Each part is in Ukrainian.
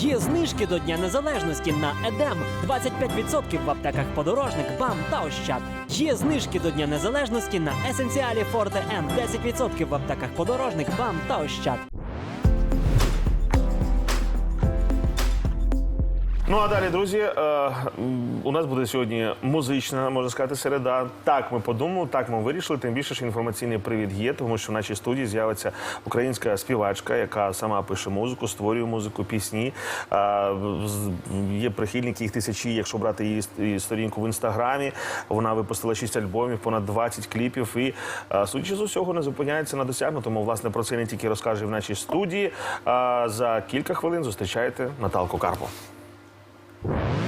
Є знижки до Дня Незалежності на Едем 25% в аптеках подорожник, БАМ та Ощад. Є знижки до Дня Незалежності на Есенціалі Форте М 10% в аптеках подорожник, БАМ та Ощад. Ну а далі, друзі, е, у нас буде сьогодні музична, можна сказати, середа. Так ми подумали, так ми вирішили. Тим більше, що інформаційний привід є, тому що в нашій студії з'явиться українська співачка, яка сама пише музику, створює музику, пісні. Е, Є прихильники їх тисячі. Якщо брати її сторінку в інстаграмі, вона випустила шість альбомів, понад 20 кліпів. І е, судячи з усього, не зупиняється на досягнутому. Власне про це не тільки розкаже в нашій студії. А за кілька хвилин зустрічайте Наталку Карпу. you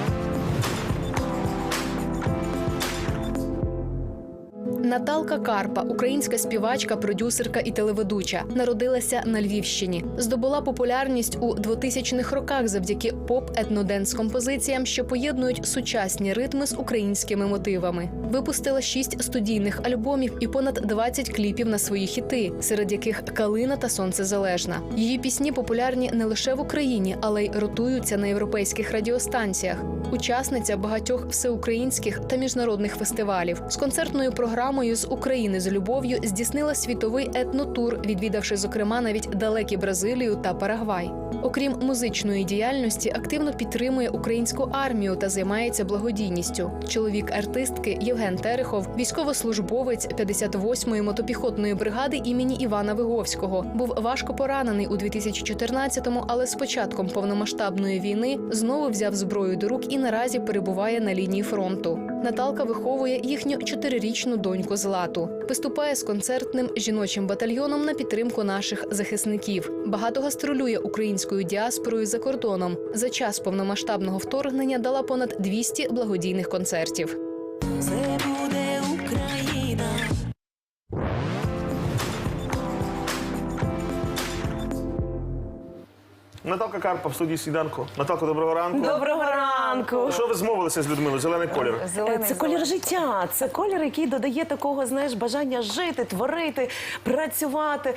Наталка Карпа, українська співачка, продюсерка і телеведуча, народилася на Львівщині. Здобула популярність у 2000-х роках завдяки поп-етноденс композиціям, що поєднують сучасні ритми з українськими мотивами. Випустила шість студійних альбомів і понад 20 кліпів на свої хіти, серед яких Калина та Сонцезалежна. Її пісні популярні не лише в Україні, але й ротуються на європейських радіостанціях. Учасниця багатьох всеукраїнських та міжнародних фестивалів з концертною програмою з України з любов'ю здійснила світовий етнотур, відвідавши зокрема навіть далекі Бразилію та Парагвай. Окрім музичної діяльності, активно підтримує українську армію та займається благодійністю. Чоловік артистки Євген Терехов, військовослужбовець 58-ї мотопіхотної бригади імені Івана Виговського, був важко поранений у 2014-му, але з початком повномасштабної війни знову взяв зброю до рук і наразі перебуває на лінії фронту. Наталка виховує їхню чотирирічну доньку Злату. Виступає з концертним жіночим батальйоном на підтримку наших захисників. Багато гастролює українською діаспорою за кордоном. За час повномасштабного вторгнення дала понад 200 благодійних концертів. Наталка Карпа в студії сніданку. Наталко, доброго ранку. Доброго ранку. Що ви змовилися з Людмилою? Зелений колір. Е, Це колір життя, це колір, який додає такого, знаєш, бажання жити, творити, працювати.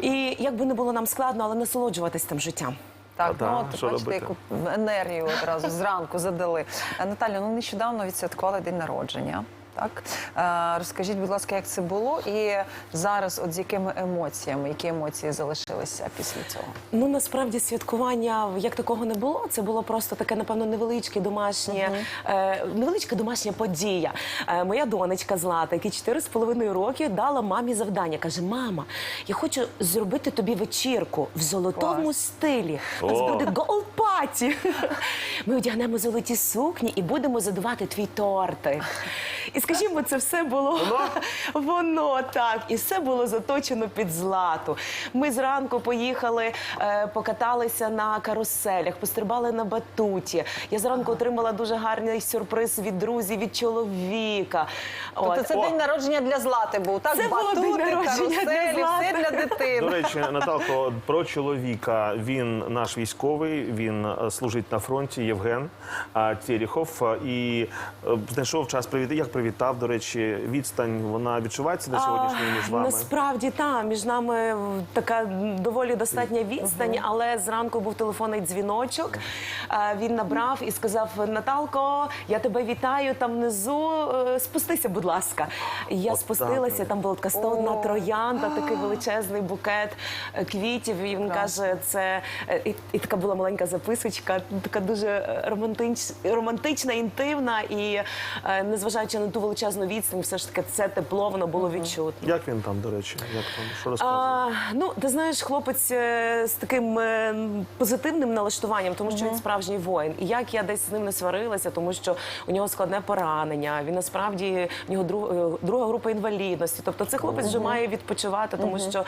І як би не було нам складно, але насолоджуватись тим життям. Так, А, ну да, от що бачите, робити? яку енергію одразу зранку задали. Е, Наталя, ну нещодавно відсвяткували день народження. Так Е, розкажіть, будь ласка, як це було, і зараз, от з якими емоціями, які емоції залишилися після цього? Ну насправді святкування як такого не було. Це було просто таке, напевно, невеличке домашнє, е, невеличка домашня подія. Е, моя донечка Злата, якій 4,5 роки, дала мамі завдання. каже: Мама, я хочу зробити тобі вечірку в золотому Клас. стилі. О. буде гол паті. Ми одягнемо золоті сукні і будемо задувати твій тортик. І скажімо, це все було воно так, і все було заточено під злату. Ми зранку поїхали, е, покаталися на каруселях, пострибали на батуті. Я зранку отримала дуже гарний сюрприз від друзів, від чоловіка. Тобто От. це день народження для Злати був, так? Це було день народження для каруселі, все для До дитини. речі, Наталко, про чоловіка. Він наш військовий, він служить на фронті. Євген е, Терехов. Е, І е, знайшов час привітати. Як привітав, до речі, відстань вона відчувається на сьогоднішній між вами. Насправді так, між нами така доволі достатня відстань, але зранку був телефонний дзвіночок. Е, Він набрав і сказав: Наталко, я тебе вітаю там внизу. е, Спустися, будь ласка. І я От спустилася. так. Там була така стодна троянда, такий величезний букет е, квітів. І він каже, це е, і, і така була маленька записочка, така дуже е, романтич, романтична, інтимна. І е, незважаючи на ту величезну відстань, все ж таки це тепло воно було відчутно. Як він там, до речі? Як там? Що розказує? Ну, ти знаєш, хлопець е, з таким позитивним налаштуванням, тому що він справжній воїн. І як я десь з ним не сварилася, тому що у нього складне поранення. Він насправді в нього друг, друга група інвалідності. Тобто це хлопець вже має відпочивати, тому що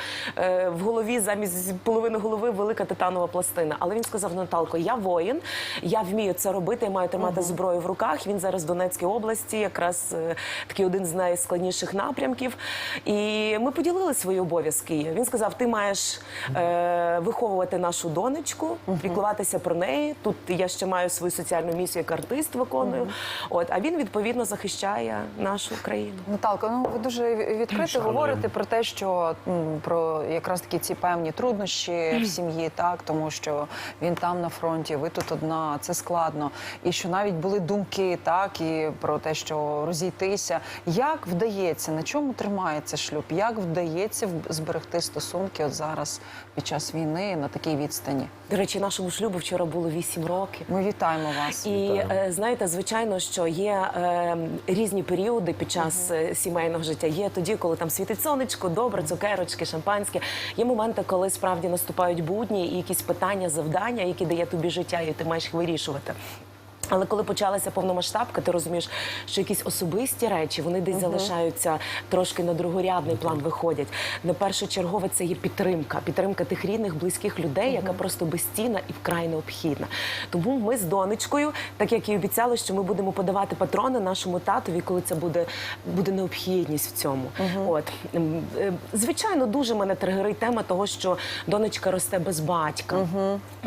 в голові замість половини голови велика титанова пластина. Але він сказав: Наталко, я воїн, я вмію це робити, я маю тримати зброю в руках. Він зараз в Донецькій області, якраз е, такий один з найскладніших напрямків. І ми поділили свої обов'язки. Він сказав: ти маєш е, виховувати нашу донечку, піклуватися про неї. Тут я ще маю свою соціальну місію як артист виконую. От, а він відповідно захищає нашу країну. Наталко, ну ви дуже відкрито говорите про те, що про якраз такі ці певні труднощі в сім'ї, так тому що він там на фронті, ви тут одна, це складно. І що навіть були думки, так і про те, що розійтися. Як вдається, на чому тримається шлюб? Як вдається в- зберегти стосунки от зараз під час війни на такій відстані? До речі, нашому шлюбу вчора було 8 років. Ми вітаємо вас. І е, знаєте, звичайно, що є е, різні періоди під час е, сімейного життя. Є тоді, коли там світить сонечко, добре, цукерочки, шампанське. Є моменти, коли справді наступають будні і якісь питання, завдання, які дає тобі життя, і ти маєш вирішувати. Але коли почалася повномасштабка, ти розумієш, що якісь особисті речі вони десь залишаються трошки на другорядний план виходять. На першочергове це є підтримка, підтримка тих рідних, близьких людей, яка просто безцінна і вкрай необхідна. Тому ми з донечкою, так як і обіцяли, що ми будемо подавати патрони нашому татові, коли це буде, буде необхідність в цьому. От М, е, звичайно, дуже мене тригерить тема того, що донечка росте без батька.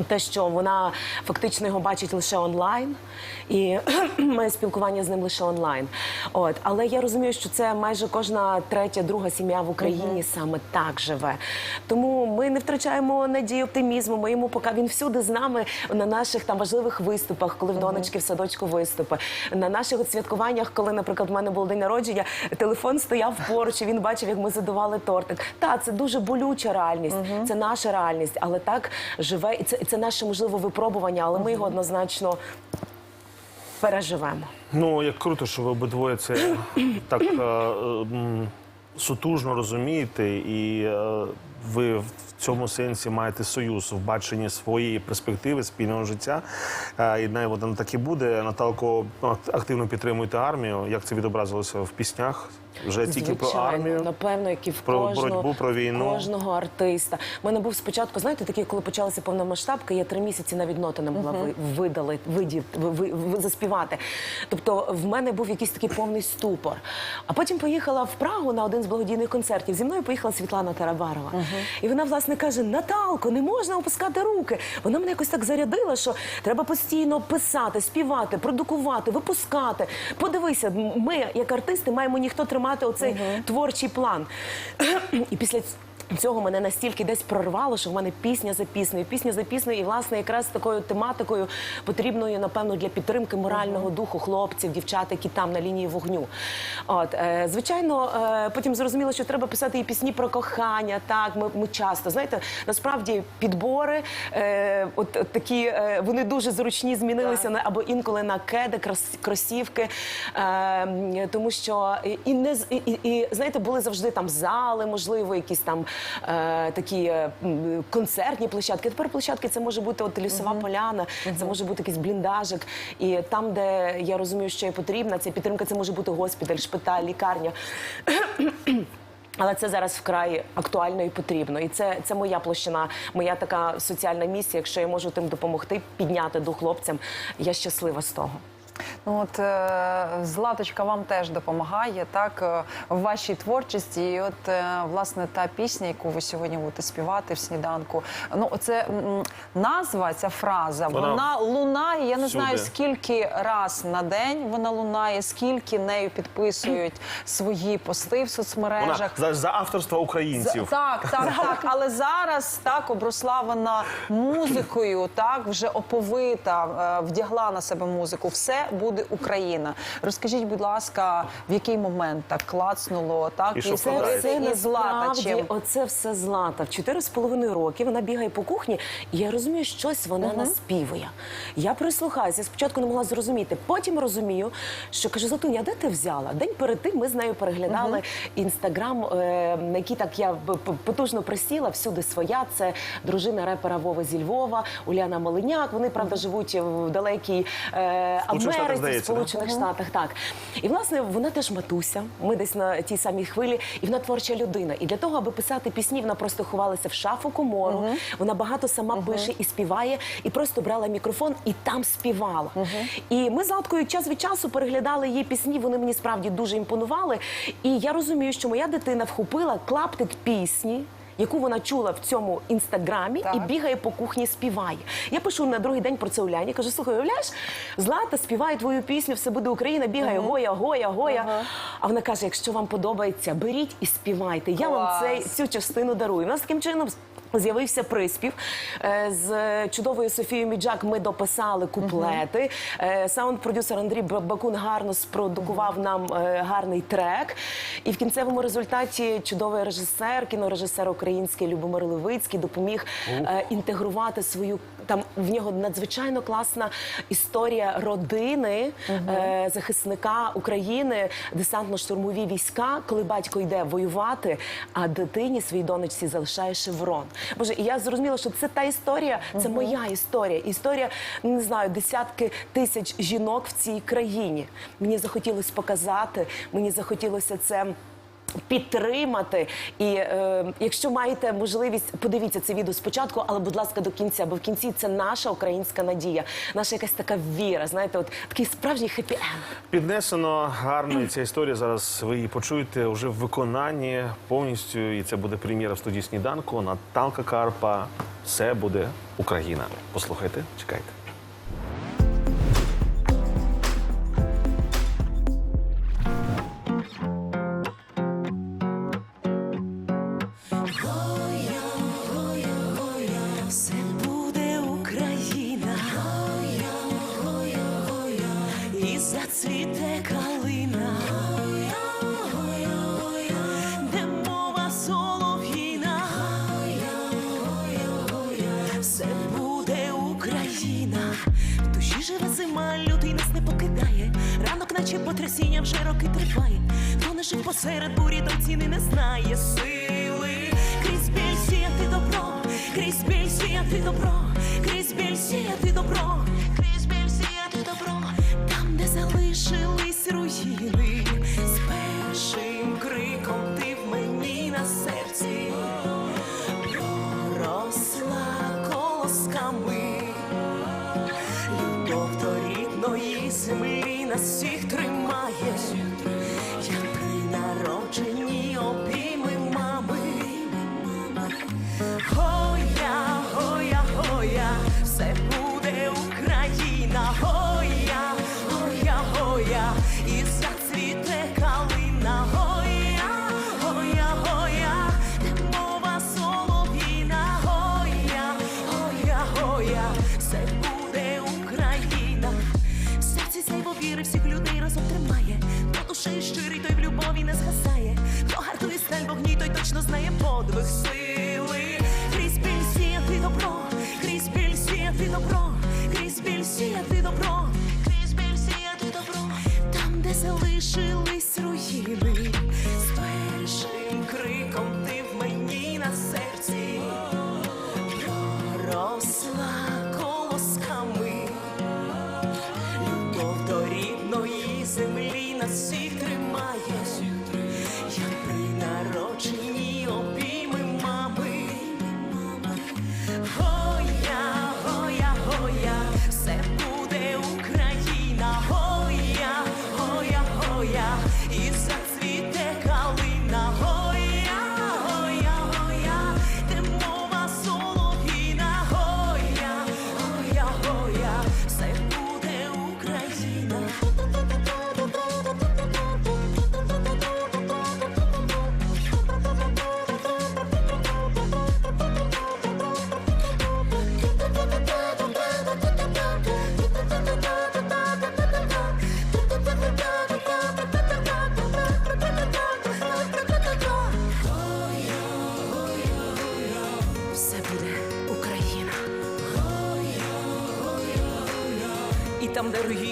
Те, що вона фактично його бачить лише онлайн і має спілкування з ним лише онлайн. От, але я розумію, що це майже кожна третя, друга сім'я в Україні саме так живе. Тому ми не втрачаємо надії оптимізму. Ми йому поки він всюди з нами на наших там важливих виступах, коли в донечки в садочку виступи, на наших от святкуваннях, коли, наприклад, в мене був день народження, телефон стояв поруч, і він бачив, як ми задували тортик. Та це дуже болюча реальність, це наша реальність, але так живе, і це, це наше можливо випробування, але ми його однозначно переживемо. Ну, як круто, що ви обидвоє це так е, е, м, сутужно розумієте, і е, ви в цьому сенсі маєте союз в баченні своєї перспективи спільного життя. Е, і най воно так і буде. Наталко ак- активно підтримуєте армію. Як це відобразилося в піснях? Вже тільки про армію. напевно, як і в про кожного, боротьбу, про війну. кожного артиста. У мене був спочатку, знаєте, такий, коли почалася повномасштабка, я три місяці навіть ноти не могла ви- видали, видів, ви, ви- ви- заспівати. Тобто в мене був якийсь такий повний ступор. А потім поїхала в Прагу на один з благодійних концертів. Зі мною поїхала Світлана Тарабарова. І вона, власне, каже: Наталко, не можна опускати руки. Вона мене якось так зарядила, що треба постійно писати, співати, продукувати, випускати. Подивися, ми, як артисти, маємо ніхто тримати оцей творчий план. І після Цього мене настільки десь прорвало, що в мене пісня за піснею, пісня за піснею, і власне якраз такою тематикою потрібною, напевно, для підтримки морального духу хлопців, дівчат, які там на лінії вогню. От е, звичайно, е, потім зрозуміло, що треба писати і пісні про кохання. Так, ми, ми часто знаєте, насправді підбори, е, от, от такі е, вони дуже зручні, змінилися на або інколи на кеди, крос- кросівки, е, тому що і- і не і, і, і знаєте, були завжди там зали, можливо, якісь там такі е, концертні площадки. Тепер площадки це може бути от лісова поляна, це може бути якийсь бліндажик. І там, де я розумію, що є потрібна, ця підтримка, це може бути госпіталь, шпиталь, лікарня. Але це зараз вкрай актуально і потрібно. І це, це моя площина, моя така соціальна місія. Якщо я можу тим допомогти, підняти дух хлопцям, я щаслива з того. Ну от е, Златочка вам теж допомагає так е, в вашій творчості. І от е, власне та пісня, яку ви сьогодні будете співати в сніданку. Ну оце назва, ця фраза, Вона вона, лунає. Я не всюди. знаю скільки раз на день вона лунає, скільки нею підписують свої пости в соцмережах. Вона за, за авторство За- українців. Так, так, так. Але зараз так обросла вона музикою, так вже оповита, вдягла на себе музику. Все буде Україна. Розкажіть, будь ласка, в який момент так клацнуло, так І що це все і злата чим. оце все злата. В чотири з половиною роки вона бігає по кухні, і я розумію, щось вона наспівує. Я прислухаюся. Спочатку не могла зрозуміти. Потім розумію, що каже, Златуня, де ти взяла? День перед тим ми з нею переглядали інстаграм, е, на який так я потужно присіла. Всюди своя. Це дружина репера Вови зі Львова, Уляна Малиняк. Вони правда живуть в далекій е, Сполучених Штатах, в здається, да? Сполучених Штатах, так. І власне вона теж матуся. Ми десь на тій самій хвилі, і вона творча людина. І для того, аби писати пісні, вона просто ховалася в шафу комору. Вона багато сама пише і співає, і просто брала мікрофон і там співала. І ми з Златкою час від часу переглядали її пісні. Вони мені справді дуже імпонували. І я розумію, що моя дитина вхопила клаптик пісні. Яку вона чула в цьому інстаграмі Так. і бігає по кухні, співає. Я пишу на другий день про це Уляні. Кажу, слухай, Уляш, Злата співає твою пісню, все буде Україна, бігає Гоя, Гоя, Гоя. А вона каже: якщо вам подобається, беріть і співайте. Я вам Клас. цей, цю частину дарую. У нас таким чином. З'явився приспів Е, з чудовою Софією Міджак. Ми дописали куплети. Е, Саунд-продюсер Андрій Ба- Бакун гарно спродукував нам е, гарний трек. І в кінцевому результаті чудовий режисер, кінорежисер український Любомир Левицький допоміг інтегрувати свою там в нього надзвичайно класна історія родини е, захисника України, десантно-штурмові війська, коли батько йде воювати, а дитині своїй донечці залишає шеврон. Боже, і я зрозуміла, що це та історія, це моя історія. Історія не знаю, десятки тисяч жінок в цій країні. Мені захотілося показати, мені захотілося це. Підтримати, і е, якщо маєте можливість, подивіться це відео спочатку, але будь ласка, до кінця, бо в кінці це наша українська надія, наша якась така віра. Знаєте, от такий справжній хеппі енд Піднесено гарно, і ця історія зараз ви її почуєте вже в виконанні повністю. І це буде прем'єра в студії сніданку. Наталка Карпа. Все буде Україна. Послухайте, чекайте. Жив посеред бурі, до ціни не знає сили. Крізь біль сіяти добро, крізь біль сіяти добро, крізь біль сіяти де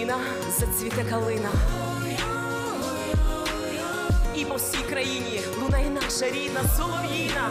де зацвіте калина. І по всій країні лунає наша рідна солов'їна.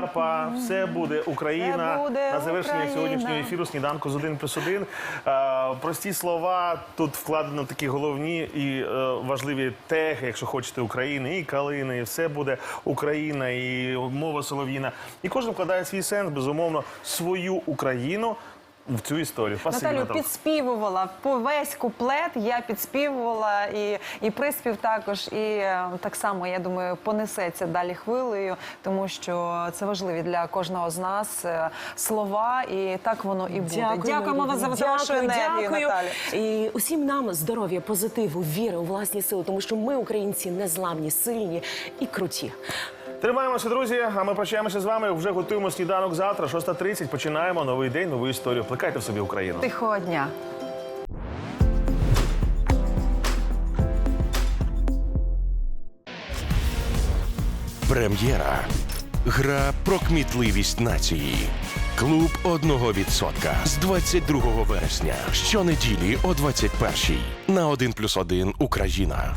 Карпа, все буде Україна. Все буде на завершення Україна. сьогоднішнього ефіру сніданку з один плюс 1. Е, прості слова тут вкладено такі головні і е, важливі теги, якщо хочете, України, і калини, і все буде Україна, і мова солов'їна. І кожен вкладає свій сенс, безумовно, свою Україну в цю історію. Спасибі, Наталю Наталко. підспівувала по весь куплет. Я підспівувала і, і приспів також. І е, так само я думаю, понесеться далі хвилею, тому що це важливі для кожного з нас е, слова, і так воно і буде. Дякуємо вам за вашу енергію, дякую. Наталю. І усім нам здоров'я, позитиву, віри у власні сили, тому що ми, українці, незламні, сильні і круті. Тримаємося, друзі. А ми прощаємося з вами. Вже готуємо сніданок завтра, 6.30. Починаємо новий день, нову історію. Плекайте в собі Україну. Тихого дня. Прем'єра. Гра про кмітливість нації. Клуб одного відсотка з 22 вересня. Щонеділі о 21 на 1+,1 Україна.